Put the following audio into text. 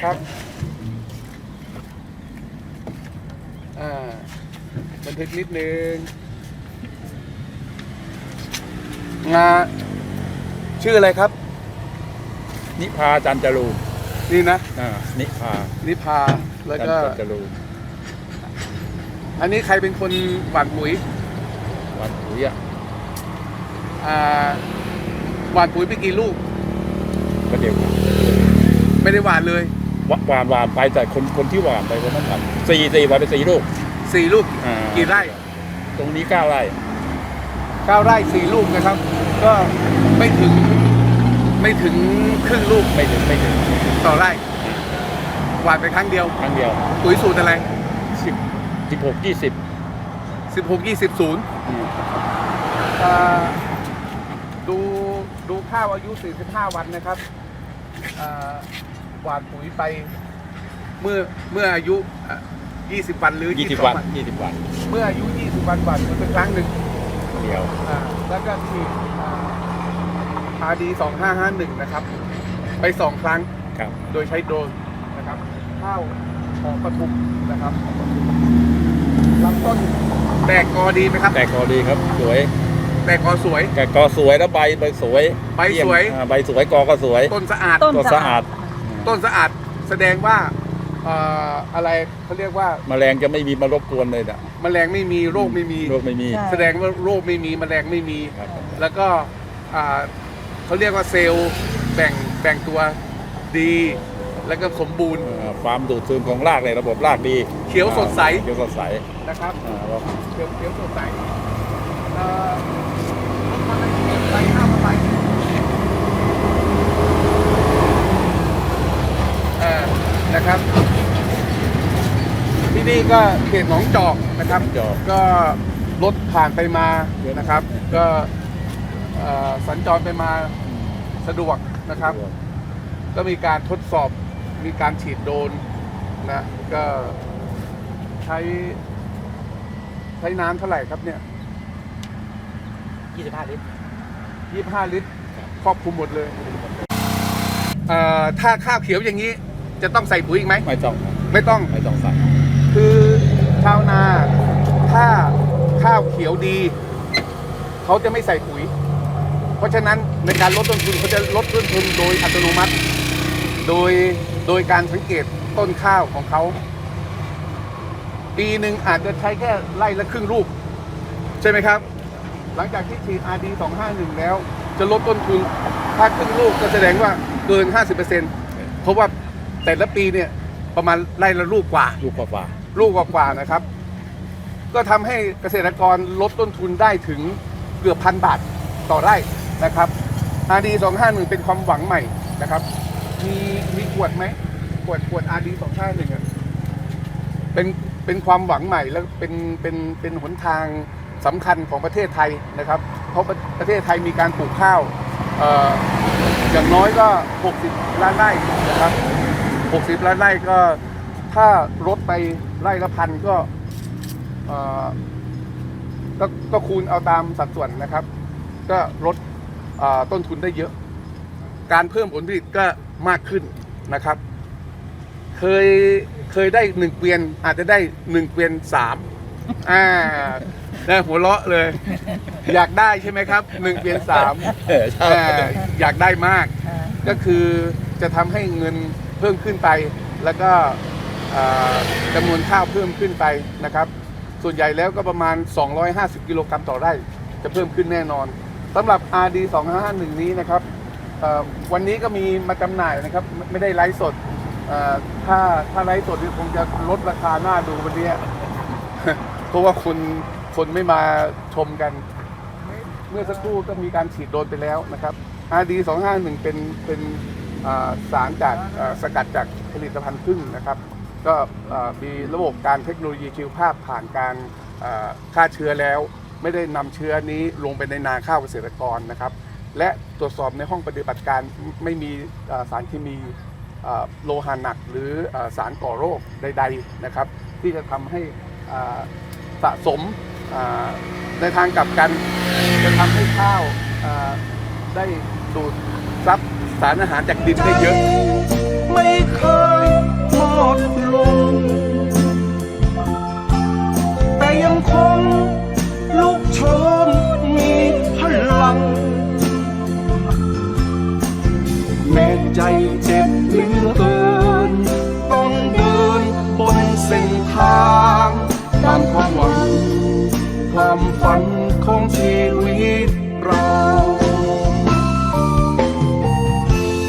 ครับอ่าบันทึกนิดนึงงาชื่ออะไรครับ นิพาจันจรูนนี่นะอ่านิพานิพาแล้วก็จันจรูนอันนี้ใครเป็นคนหว่านปุ๋ยวันปุ๋ยอะอ่าหว่านปุ๋ยไปกี่ลูกก็เดียวกัน ไม่ได้หว่านเลยวะหวานหวานไปแต่คนคนที่หวานไปวันนั้นหวานสี่สี่วันไปสี่ลูกสี่ลูกอ่ากี่ไร่ ตรงนี้เก้าไร่เก้าไร่สี่ลูกนะครับ ก็ไม่ถึงไม่ถึงครึ่งลูกไม่ถึงไม่ถึงต่อไร่หว่านไปครั้งเดียวครั้งเดียวปุ๋ยสูตรอะไรสิบสิบหกยี่สิบ16 20ศูนย์ดูดูข้าวอายุ 45 วันนะครับอ่า หว่านปุ๋ยไปเมื่อเมื่ออายุอะ20 วันหรือยี่สิบ22วันยี่สิบวัน เมื่ออายุ 20 วันหว่านปุ๋ยเป็นครั้งหนึ่งเดียวอ่าแล้วก็ฉีดอาดี2551 นะครับ ไปสองครั้งครับโดยใช้โดรนนะครับข้าวของปทุมนะครับลำต้นแตกกอดีไหมครับ แต่กอดีครับสวย แตกกอสวย แต่กอสวยแล้วใบใบสวยใบสวย อ่าใบสวยกอก็สวยต้นสะอาด ต้นตัวสะอาดต้นสะอาดแสดงว่าเอ่ออะไรเขาเรียกว่าแมลงจะไม่มีมารบกวนเลยนะแมลงไม่มีโรคไม่มี โรคไม่มีใช่ แสดงว่าโรคไม่มีแมลงไม่มี ครับแล้วก็อ่าเขาเรียกว่าเซลล์แบ่งแบ่งตัวดี แล้วก็สมบูรณ์เอ่อความดูดซึมของรากในระบบรากดีเขียวสดใสเขียวสดใสนะครับ อ่าแล้วเขียวเขียวสดใสเอ่อทำไมเก็บใบข้าวมาใบเอ่อนะครับ ที่นี่ก็เขตหนองจอกนะครับจอบก็รถผ่านไปมานะครับ ก็เอ่อสัญจรไปมาสะดวกนะครับ ก็มีการทดสอบมีการฉีดโดรนนะก็ใช้ใช้น้ำเท่าไหร่ครับเนี่ย 25 ลิตร 25 ลิตร ครอบคลุมหมดเลยเอ่อถ้าข้าวเขียวอย่างนี้ จะต้องใส่ปุ๋ยอีกไหมไม่ต้อง ไม่ต้อง ไม่ต้องใส่ คือชาวนาถ้าข้าวเขียวดี เขาจะไม่ใส่ปุ๋ย เพราะฉะนั้นในการลดต้นทุนเขาจะลดต้นทุนโดยอัตโนมัติ โดยโดยการสังเกตต้นข้าวของเขา ปีหนึ่งอาจจะใช้แค่ไร่ละครึ่งลูก ใช่ไหมครับ หลังจากที่ฉีด RD 251 แล้ว จะลดต้นทุนถ้าครึ่งลูกก็แสดงว่าเกิน 50%เพราะว่าแต่ละปีเนี่ยประมาณไร่ละลูกกว่า ลูกกว่า ลูกกว่าๆนะครับ ก็ทำให้เกษตรกรลดต้นทุนได้ถึงเกือบพันบาทต่อไร่นะครับ RD 251เป็นความหวังใหม่นะครับ มีมีขวดไหมขวดขวด RD 251อะเป็นเป็นความหวังใหม่แล้วเป็นเป็นเป็นหนทางสำคัญของประเทศไทยนะครับ เพราะประประเทศไทยมีการปลูกข้าวเอ่ออย่างน้อยก็ 60 ล้านไร่นะครับ 60 ล้านไร่ก็ ถ้าลดไปไร่ละพันก็เอ่อก็ก็คูณเอาตามสัดส่วนนะครับ ก็ลดเอ่อต้นทุนได้เยอะ การเพิ่มผลผลิตก็มากขึ้นนะครับ เคยเคยได้หนึ่งเกวียนอาจจะได้หนึ่งเกวียนสามอ่าได้หัวเราะเลย อยากได้ใช่ไหมครับหนึ่งเกวียนสามๆเออใช่อ่าอยากได้มาก ก็คือจะทำให้เงินเพิ่มขึ้นไปแล้วก็อ่า จำนวนข้าวเพิ่มขึ้นไปนะครับ ส่วนใหญ่แล้วก็ประมาณ 250 กิโลกรัมต่อไร่ จะเพิ่มขึ้นแน่นอนสำหรับ RD 251นี้นะครับวันนี้ก็มีมาจำหน่ายนะครับ ไม่ได้ไลฟ์สดถ้าถ้าไลฟ์สดคงจะลดราคาหน้าดูวันเนี้ยเพราะว่าคนคนไม่มาชมกัน เมื่อสักครู่ก็มีการฉีดโดนไปแล้วนะครับ RD 251 เป็นเป็นสารจากสกัดจากผลิตภัณฑ์พึ่งนะครับ ก็มีระบบการเทคโนโลยีชีวภาพผ่านการฆ่าเชื้อแล้ว ไม่ได้นำเชื้อนี้ลงไปในนาข้าวเกษตรกรนะครับ และตรวจสอบในห้องปฏิบัติการไม่มีสารเคมีโลหะหนักหรือสารก่อโรคใด ๆนะครับ ที่จะทำให้สะสมในทางกลับกันจะทำให้ข้าวได้ดูดซับสารอาหารจากดินได้เยอะ ไม่คย ดลง แต่ยังคงลุกโชน